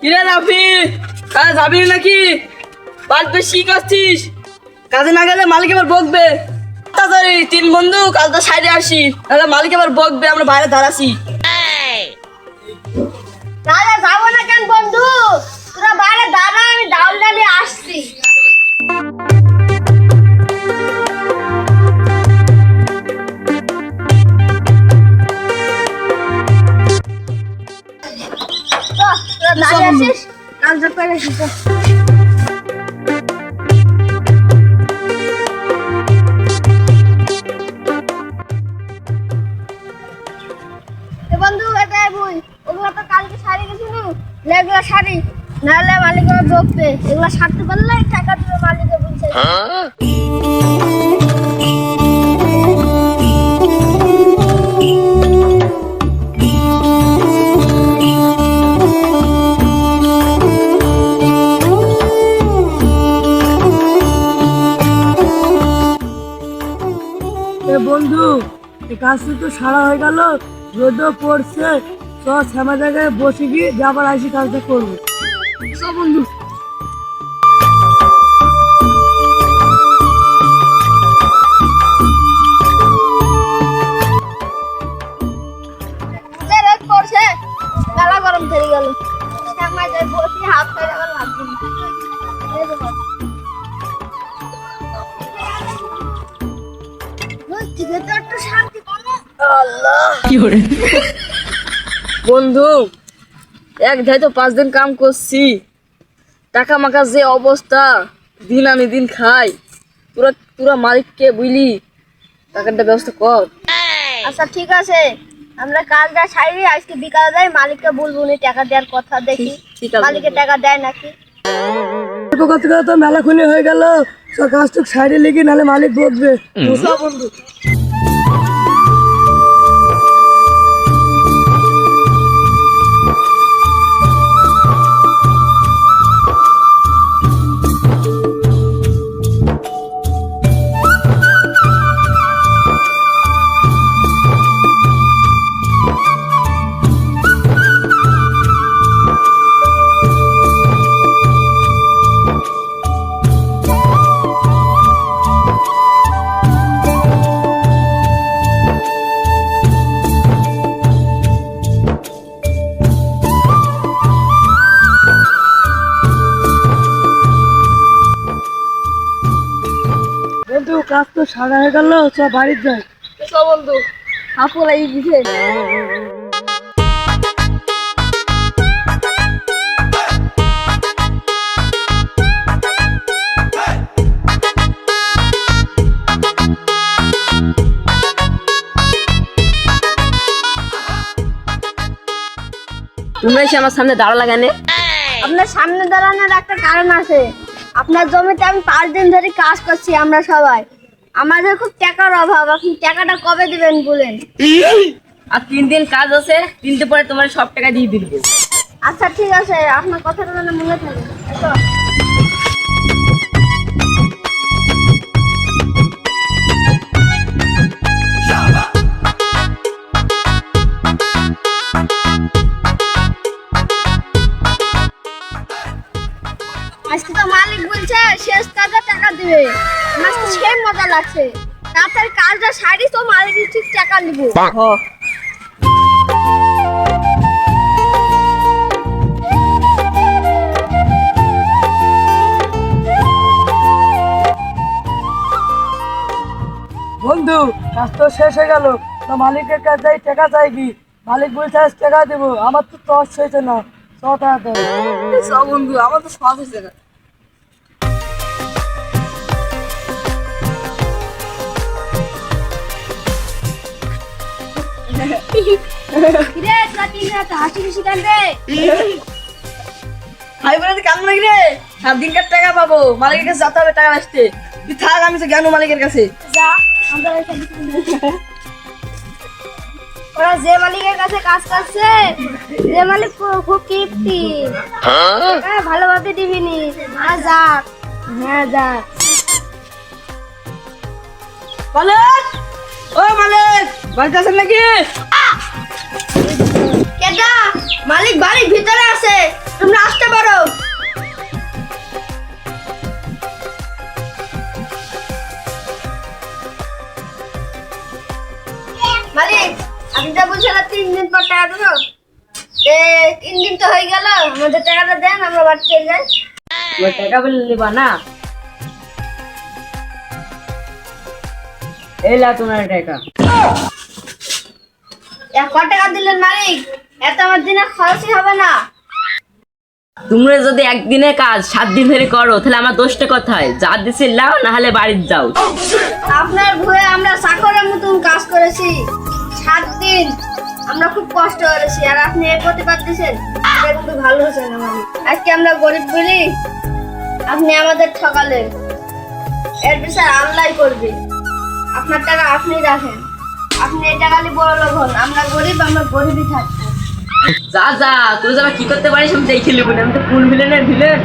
কিরে রাফি, কাজ যাবি নাকি? বাদ বেশি করছিস? কাজে না গেলে মালিক আবার বকবে। তাড়াতাড়ি, তিন বন্ধু তো সাইডে আসি তাহলে মালিক আবার বকবে, আমরা বাইরে দাঁড়াছি। তাহলে যাব না কেন বন্ধু? তোরা বাইরে দাঁড়া, আমি ডাউল ডালি আসছি। আছিস কাজটা করে বন্ধু এটা বই। ওগুলো তো কালকে শাড়ি গেছিল। এগুলো শাড়ি নাহলে মালিক আবার বকবে। এগুলো সারতে পারলে টাকা দিবে মালিকে বলছে। বন্ধু কাজটা তো সারা হয়ে গেল, রোদও পড়ছে। তো শ্যামা জায়গায় বসে গিয়ে যাবার আসি কাজটা করব। বন্ধু। গরম ধরে গেল। শ্যামায় যাই বসে হাত ধরে আবার লাগবে বন্ধু এক ধাই তো পাঁচ দিন কাম করছি। টাকা মাকা যে অবস্থা দিন আনি দিন খাই। তোরা তোরা মালিককে বুঝলি টাকাটা ব্যবস্থা কর। আচ্ছা ঠিক আছে। আমরা কাল যা ছাড়ি আজকে বিকালে যাই মালিককে বলব উনি টাকা দেওয়ার কথা দেখি। মালিকের টাকা দেয় নাকি? কথা তো মেলা খুলে হয়ে গেল। তো কাজটুক সাইডে লেগে নাহলে মালিক বকবে। বন্ধু? কাজ তো সারা হয়ে গেল চ বাড়ির যাই। সব বন্ধু। হাফু লাগি দিছে তোমরা এসে আমার সামনে দাঁড়া লাগানে আপনার সামনে দাঁড়ানোর একটা কারণ আছে। আপনার জমিতে আমি পাঁচ দিন ধরে কাজ করছি আমরা সবাই। আমাদের খুব টাকার অভাব আপনি টাকাটা কবে দিবেন বলেন? আর তিন দিন কাজ আছে তিনটে পরে তোমার সব টাকা দিয়ে দিব। আচ্ছা ঠিক আছে আপনার কথাটা যেন মনে থাকে। আজকে তো মালিক বলছে, শেষ কাজে টাকা দিবে। আমার তো মজা লাগছে। তাড়াতাড়ি কাজটা সারি তো মালিক ঠিক টাকা নিবো। বন্ধু, কাজ তো শেষ হয়ে গেল। তো মালিকের কাছে টাকা চাই কি? মালিক বলছে, আজ টাকা দেবো। আমার তো তস হয়েছে না। ছ সব বন্ধু আমার তো কেমন সাত টাকা পাবো মালিকের কাছে যেতে হবে টাকা আসতে তুই থাক আমি জ্ঞান মালিকের কাছে যা আমরা। ওরা যে মালিকের কাছে কাজ করছে যে মালিক খুব কিপ্তি হ্যাঁ ভালোভাবে দিবি নি আর যাক হ্যাঁ যাক মালিক ও মালিক বাড়িতে আছেন নাকি কেটা মালিক বাড়ির ভিতরে আছে তোমরা আসতে পারো যা বলছিলেন তিন দিন পর টাকা দেবো। এ তিন দিন তো হয়ে গেল আমাদের টাকাটা দেন আমরা বাড়ি চলে যাই। তোমার টাকা বলে নিবা না। এই লা তোমার টাকা। এক টাকা দিলেন মালিক? এত আমার দিনে খরচই হবে না। তোমরা যদি একদিনে কাজ সাত দিন ধরে করো তাহলে আমার দোষটা কোথায়? যা দিছি লাও না হলে বাড়িতে যাও। আপনার ভয়ে আমরা চাকরের মতন কাজ করেছি। সাত দিন। আমরা খুব কষ্ট করেছি, আর আপনি প্রতিবাদ দিচ্ছেন এটা কিন্তু ভালো হয়েছে না আজকে আমরা গরিব বলি, আপনি আমাদের ঠকালেন এর বিচার আল্লাহ করবে। আপনার টাকা আপনি রাখেন। আপনি এই টাকা নিয়ে বড় লোক হন। আমরা গরিব, আমরা গরিবই থাকব। যা যা তুই যারা কি করতে পারিস আমি দেখে নেব আমি তো কোন ভিলেনের ভিলেন।